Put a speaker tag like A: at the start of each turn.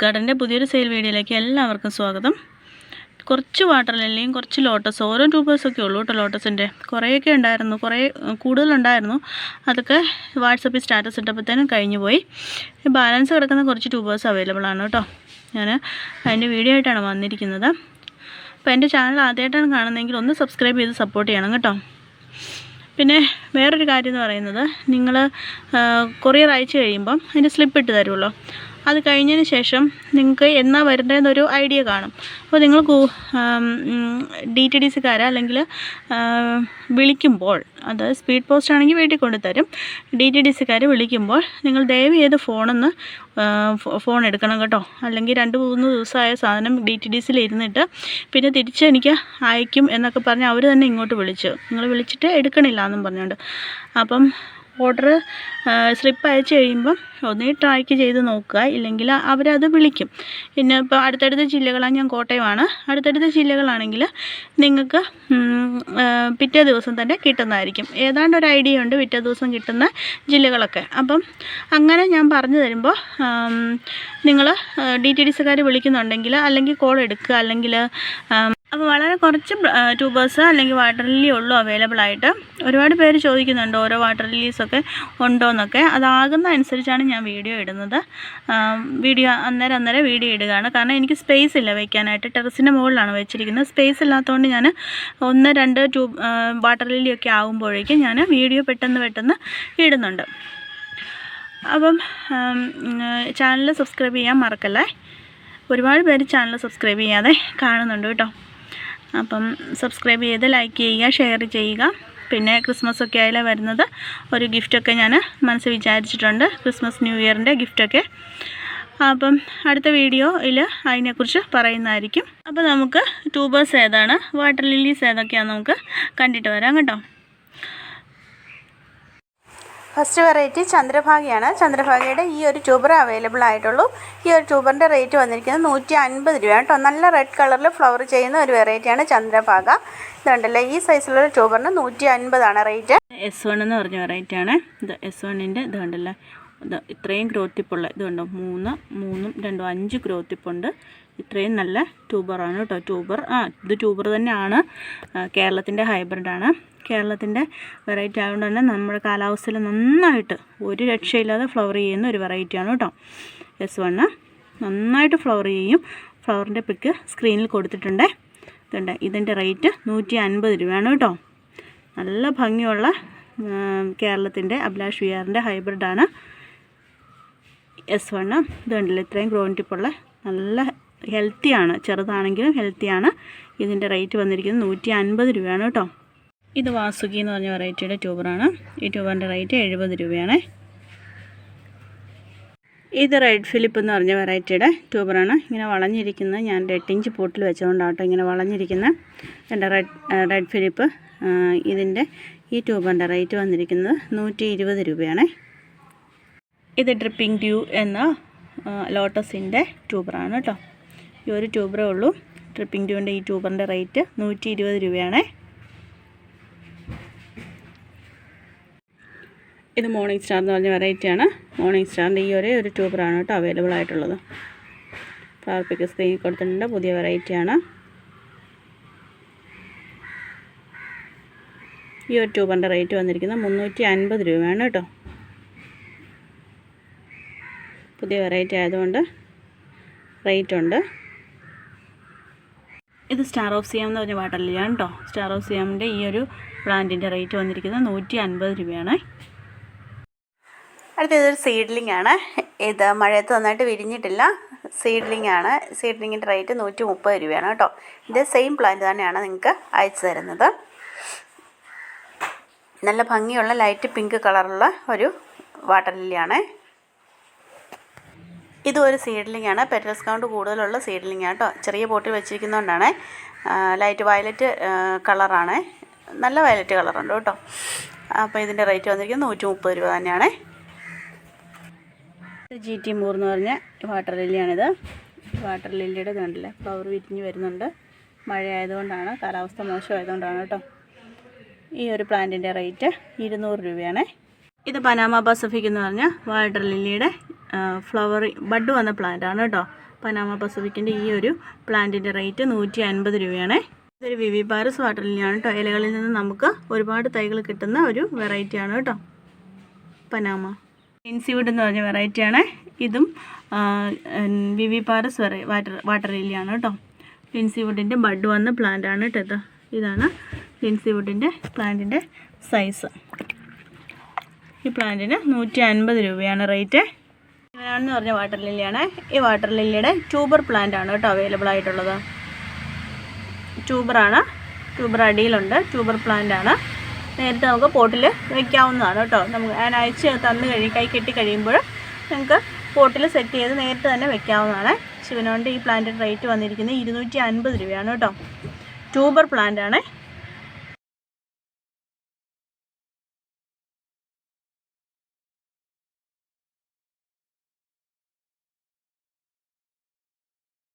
A: ഗാർഡന്റെ പുതിയൊരു സെയിൽ വീഡിയോയിലേക്ക് എല്ലാവർക്കും സ്വാഗതം. കുറച്ച് വാട്ടർ ലില്ലിയും കുറച്ച് ലോട്ടസ് ഓരോ ട്യൂബേഴ്സൊക്കെ ഉള്ളൂ കേട്ടോ ലോട്ടസിന്റെ. കുറേയൊക്കെ ഉണ്ടായിരുന്നു കുറേ കൂടുതലുണ്ടായിരുന്നു. അതൊക്കെ വാട്സപ്പിൽ സ്റ്റാറ്റസ് ഇട്ടപ്പോഴത്തേനും കഴിഞ്ഞു പോയി. ബാലൻസ് കിടക്കുന്ന കുറച്ച് ട്യൂബേഴ്സ് അവൈലബിൾ ആണ് കേട്ടോ. ഞാൻ അതിന്റെ വീഡിയോ ആയിട്ടാണ് വന്നിരിക്കുന്നത്. അപ്പോൾ എന്റെ ചാനൽ ആദ്യമായിട്ടാണ് കാണുന്നതെങ്കിൽ ഒന്ന് സബ്സ്ക്രൈബ് ചെയ്ത് സപ്പോർട്ട് ചെയ്യണം കേട്ടോ. പിന്നെ വേറൊരു കാര്യം എന്ന് പറയുന്നത് നിങ്ങൾ കൊറിയർ അയച്ചു കഴിയുമ്പം അതിന്റെ സ്ലിപ്പ് ഇട്ട് തരുമല്ലോ. അത് കഴിഞ്ഞതിന് ശേഷം നിങ്ങൾക്ക് എന്നാ വരേണ്ടതെന്നൊരു ഐഡിയ കാണും. അപ്പോൾ നിങ്ങൾ ഡി ടി ഡി സിക്കാരെ അല്ലെങ്കിൽ വിളിക്കുമ്പോൾ അത് സ്പീഡ് പോസ്റ്റ് ആണെങ്കിൽ വീട്ടിൽ കൊണ്ടുതരും. ഡി ടി ഡി സിക്കാർ വിളിക്കുമ്പോൾ നിങ്ങൾ ദയവ് ചെയ്ത് ഫോണൊന്ന് ഫോൺ എടുക്കണം കേട്ടോ. അല്ലെങ്കിൽ രണ്ട് മൂന്ന് ദിവസമായ സാധനം ഡി ടി ഡി സിയിൽ ഇരുന്നിട്ട് പിന്നെ തിരിച്ച് എനിക്ക് അയക്കും എന്നൊക്കെ പറഞ്ഞ് അവർ തന്നെ ഇങ്ങോട്ട് വിളിച്ചു. നിങ്ങൾ വിളിച്ചിട്ട് എടുക്കണില്ല എന്നും പറഞ്ഞുകൊണ്ട്. അപ്പം ഓർഡർ സ്ലിപ്പ് അയച്ചു കഴിയുമ്പം ഒന്നീ ട്രാക്ക് ചെയ്ത് നോക്കുക. ഇല്ലെങ്കിൽ അവരത് വിളിക്കും. പിന്നെ ഇപ്പോൾ അടുത്തടുത്ത ജില്ലകളാണ് ഞാൻ കോട്ടയമാണ്. അടുത്തടുത്ത ജില്ലകളാണെങ്കിൽ നിങ്ങൾക്ക് പിറ്റേ ദിവസം തന്നെ കിട്ടുന്നതായിരിക്കും. ഏതാണ്ട് ഒരു ഐഡിയ ഉണ്ട് പിറ്റേ ദിവസം കിട്ടുന്ന ജില്ലകളൊക്കെ. അപ്പം അങ്ങനെ ഞാൻ പറഞ്ഞു തരുമ്പോൾ നിങ്ങൾ ഡി ടി ഡി വിളിക്കുന്നുണ്ടെങ്കിൽ അല്ലെങ്കിൽ കോൾ എടുക്കുക. അല്ലെങ്കിൽ അപ്പോൾ വളരെ കുറച്ച് ട്യൂബേഴ്സ് അല്ലെങ്കിൽ വാട്ടർ ലില്ലി ഉള്ളൂ അവൈലബിൾ ആയിട്ട്. ഒരുപാട് പേര് ചോദിക്കുന്നുണ്ട് ഓരോ വാട്ടർ ലില്ലീസൊക്കെ ഉണ്ടോ എന്നൊക്കെ അതാകുന്ന അനുസരിച്ചാണ് ഞാൻ വീഡിയോ ഇടുന്നത്. വീഡിയോ അന്നേരം അന്നേരം വീഡിയോ ഇടുകയാണ്. കാരണം എനിക്ക് സ്പേസ് ഇല്ല വെക്കാനായിട്ട്. ടെറസിന്റെ മുകളിലാണ് വെച്ചിരിക്കുന്നത്. സ്പേസ് ഇല്ലാത്തതുകൊണ്ട് ഞാൻ ഒന്ന് രണ്ട് ട്യൂബ് വാട്ടർ ലില്ലിയൊക്കെ ആകുമ്പോഴേക്കും ഞാൻ വീഡിയോ പെട്ടെന്ന് പെട്ടെന്ന് ഇടുന്നുണ്ട്. അപ്പം ചാനൽ സബ്സ്ക്രൈബ് ചെയ്യാൻ മറക്കല്ലേ? ഒരുപാട് പേര് ചാനൽ സബ്സ്ക്രൈബ് ചെയ്യാതെ കാണുന്നുണ്ട് കേട്ടോ. അപ്പം സബ്സ്ക്രൈബ് ചെയ്ത് ലൈക്ക് ചെയ്യുക ഷെയർ ചെയ്യുക. പിന്നെ ക്രിസ്മസ് ഒക്കെ ആയാലും വരുന്നത് ഒരു ഗിഫ്റ്റൊക്കെ ഞാൻ മനസ്സ് വിചാരിച്ചിട്ടുണ്ട്. ക്രിസ്മസ് ന്യൂ ഇയറിന്റെ ഗിഫ്റ്റൊക്കെ. അപ്പം അടുത്ത വീഡിയോയിൽ അതിനെക്കുറിച്ച് പറയുന്നതായിരിക്കും. അപ്പോൾ നമുക്ക് ട്യൂബേഴ്സ് ഏതാണ്? വാട്ടർ ലില്ലീസ് ഏതൊക്കെയാണെന്ന് നമുക്ക് കണ്ടിട്ട് വരാം കേട്ടോ.
B: First variety ചന്ദ്രഭാഗയാണ്. ചന്ദ്രഭാഗയുടെ ഈ ഒരു ട്യൂബർ അവൈലബിൾ ആയിട്ടുള്ളൂ. ഈ ഒരു ട്യൂബറിന്റെ റേറ്റ് വന്നിരിക്കുന്നത് നൂറ്റി അൻപത് രൂപ കേട്ടോ. നല്ല റെഡ് കളറിൽ ഫ്ലവർ ചെയ്യുന്ന ഒരു വെറൈറ്റിയാണ് ചന്ദ്രഭാഗ. ഇതുണ്ടല്ലോ ഈ സൈസിലുള്ള ട്യൂബറിന് നൂറ്റി അൻപതാണ് റേറ്റ്
A: എസ് വൺ എന്ന് പറഞ്ഞ വെറൈറ്റിയാണ് ഇത് എസ് വണ്ണിന്റെ ഇത് കണ്ടല്ലോ ഇത് ഇത്രയും ഗ്രോത്തിപ്പുള്ള ഇത് കണ്ടോ? മൂന്ന് മൂന്നും രണ്ടും അഞ്ച് ഗ്രോത്തിപ്പുണ്ട് ഇത്രയും നല്ല ട്യൂബറാണ് കേട്ടോ. ട്യൂബർ ആ ഇത് ട്യൂബർ തന്നെയാണ്. കേരളത്തിന്റെ ഹൈബ്രിഡാണ് കേരളത്തിന്റെ വെറൈറ്റി ആയതുകൊണ്ട് തന്നെ നമ്മുടെ കാലാവസ്ഥയിൽ നന്നായിട്ട് ഒരു രക്ഷയില്ലാതെ ഫ്ലവർ ചെയ്യുന്ന ഒരു വെറൈറ്റിയാണ് കേട്ടോ. എസ് വണ്ണ് നന്നായിട്ട് ഫ്ലവർ ചെയ്യും. ഫ്ലവറിന്റെ പിക്ക് സ്ക്രീനിൽ കൊടുത്തിട്ടുണ്ട്. ഇതുണ്ട്. ഇതിന്റെ റേറ്റ് നൂറ്റി അൻപത് രൂപയാണ് കേട്ടോ. നല്ല ഭംഗിയുള്ള കേരളത്തിന്റെ അഭിലാഷ് വിയാറിന്റെ ഹൈബ്രിഡാണ് എസ് വണ്ണ് ഇതുണ്ടല്ലോ ഇത്രയും ടിപ്പുള്ള നല്ല ഹെൽത്തിയാണ് ചെറുതാണെങ്കിലും ഹെൽത്തിയാണ് ഇതിന്റെ റേറ്റ് വന്നിരിക്കുന്നത് നൂറ്റി അൻപത് രൂപയാണ് കേട്ടോ. ഇത് വാസുകി എന്ന് പറഞ്ഞ വെറൈറ്റിയുടെ ട്യൂബറാണ് ഈ ട്യൂബറിന്റെ റേറ്റ് എഴുപത് രൂപയാണ്. ഇത് റെഡ് ഫിലിപ്പ് എന്ന് പറഞ്ഞ വെറൈറ്റിയുടെ ട്യൂബറാണ് ഇങ്ങനെ വളഞ്ഞിരിക്കുന്നത് ഞാൻ എട്ട് ഇഞ്ച് പോട്ടിൽ വെച്ചുകൊണ്ടാണ് കേട്ടോ ഇങ്ങനെ വളഞ്ഞിരിക്കുന്ന. എന്റെ റെഡ് റെഡ് ഫിലിപ്പ് ഇതിന്റെ ഈ ട്യൂബറിന്റെ റേറ്റ് വന്നിരിക്കുന്നത് നൂറ്റി രൂപയാണ്. ഇത് ഡ്രിപ്പിംഗ് ട്യൂ എന്ന ലോട്ടസിന്റെ ട്യൂബറാണ് കേട്ടോ ഈ ഒരു ട്യൂബറേ ഉള്ളൂ. ഡ്രിപ്പിംഗ് ട്യൂവിന്റെ ഈ ട്യൂബറിന്റെ റേറ്റ് നൂറ്റി ഇരുപത് രൂപയാണ്. ഇത് മോർണിംഗ് സ്റ്റാർ എന്ന് പറഞ്ഞ വെറൈറ്റിയാണ് മോർണിംഗ് സ്റ്റാറിന്റെ ഈ ഒരേ ഒരു ട്യൂബറാണ് കേട്ടോ അവൈലബിൾ ആയിട്ടുള്ളത്. ഫ്ലവർ പിക്ക് സ്ക്രീൻ കൊടുത്തിട്ടുണ്ട്. പുതിയ വെറൈറ്റിയാണ് ഈ ഒരു ട്യൂബറിന്റെ റേറ്റ് വന്നിരിക്കുന്നത് മുന്നൂറ്റി അൻപത് രൂപയാണ് കേട്ടോ പുതിയ വെറൈറ്റി ആയതുകൊണ്ട് റേറ്റ് ഉണ്ട് ഇത് സ്റ്റാർ ഓഫ് സിയാം എന്ന് പറഞ്ഞ വാട്ടർ ലില്ലിയാണ് കേട്ടോ സ്റ്റാർ ഓഫ് സിയാമിന്റെ ഈ ഒരു പ്ലാന്റിന്റെ റേറ്റ് വന്നിരിക്കുന്നത് നൂറ്റി അൻപത് രൂപയാണ്.
B: അടുത്ത ഇതൊരു സീഡ്ലിംഗ് ആണ്. ഇത് മഴയത്ത് നന്നായിട്ട് വിരിഞ്ഞിട്ടില്ല. സീഡ്ലിംഗ് ആണ്. സീഡ്ലിങ്ങിന്റെ റേറ്റ് നൂറ്റി മുപ്പത് രൂപയാണ് കേട്ടോ. ഇത് സെയിം പ്ലാന്റ് തന്നെയാണ് നിങ്ങൾക്ക് അയച്ചു തരുന്നത്. നല്ല ഭംഗിയുള്ള ലൈറ്റ് പിങ്ക് കളറുള്ള ഒരു വാട്ടർ ലില്ലിയാണ് ഇതും ഒരു സീഡ്ലിംഗ് ആണ്. പെറ്റൽസ് കൗണ്ട് കൂടുതലുള്ള സീഡ്ലിംഗ് ആണ് കേട്ടോ ചെറിയ പോട്ടിൽ വെച്ചിരിക്കുന്നതുകൊണ്ടാണ് ലൈറ്റ് വയലറ്റ് കളറാണ് നല്ല വയലറ്റ് കളറുണ്ട് കേട്ടോ അപ്പോൾ ഇതിന്റെ റേറ്റ് വന്നിരിക്കുന്നത് നൂറ്റി മുപ്പത് രൂപ തന്നെയാണ്.
A: ജി ടി മൂർ എന്ന് പറഞ്ഞ വാട്ടർ ലില്ലിയാണിത് വാട്ടർ ലില്ലിയുടെ കണ്ടില്ലേ? ഫ്ലവർ വിരിഞ്ഞ് വരുന്നുണ്ട്. മഴയായതുകൊണ്ടാണ് കാലാവസ്ഥ മോശമായതുകൊണ്ടാണ് കേട്ടോ ഈ ഒരു പ്ലാന്റിന്റെ റേറ്റ് ഇരുന്നൂറ് രൂപയാണ്. ഇത് പനാമ പസഫിക് എന്ന് പറഞ്ഞ വാട്ടർ ലില്ലിയുടെ ഫ്ലവർ ബഡ് വന്ന പ്ലാന്റ് ആണ് കേട്ടോ പനാമ പസഫിക്കിന്റെ ഈ ഒരു പ്ലാന്റിന്റെ റേറ്റ് നൂറ്റി അൻപത് രൂപയാണ്. ഇതൊരു വിവി പാരസ് വാട്ടർ ലില്ലിയാണ് കേട്ടോ ഇലകളിൽ നിന്ന് നമുക്ക് ഒരുപാട് തൈകൾ കിട്ടുന്ന ഒരു വെറൈറ്റിയാണ് കേട്ടോ പനാമ ഇൻസിവുഡ് എന്ന് പറഞ്ഞ വെറൈറ്റിയാണ് ഇതും വി വി പാരസ് വെറൈ വാട്ടർ വാട്ടർ കേട്ടോ ലിൻസിവുഡിന്റെ ബഡ് വന്ന പ്ലാന്റ് ആണ് കേട്ടോ ഇത്. ഇതാണ് ലിൻസിവുഡിന്റെ പ്ലാന്റിന്റെ സൈസ് ഈ പ്ലാന്റിന് നൂറ്റി അൻപത് രൂപയാണ് റേറ്റ് ഇവനാണെന്ന് പറഞ്ഞ വാട്ടർ ലില്ലിയാണ് ഈ വാട്ടർ ലില്ലിയുടെ ട്യൂബർ പ്ലാന്റ് ആണ് കേട്ടോ അവൈലബിൾ ആയിട്ടുള്ളത്. ട്യൂബറാണ് ട്യൂബർ അടിയിലുണ്ട്. ട്യൂബർ പ്ലാന്റ് ആണ്. നേരത്തെ നമുക്ക് പോട്ടിൽ വെക്കാവുന്നതാണ് കേട്ടോ. നമുക്ക് ഞാൻ അയച്ച് തന്നു കഴി കൈ കെട്ടി കഴിയുമ്പോൾ നിങ്ങൾക്ക് പോട്ടിൽ സെറ്റ് ചെയ്ത് നേരിട്ട് തന്നെ വെക്കാവുന്നതാണ്. ശിവനോണ്ട് ഈ പ്ലാന്റിന്റെ റേറ്റ് വന്നിരിക്കുന്നത് ഇരുന്നൂറ്റി അൻപത് രൂപയാണ് കേട്ടോ. ട്യൂബർ പ്ലാന്റ് ആണ്.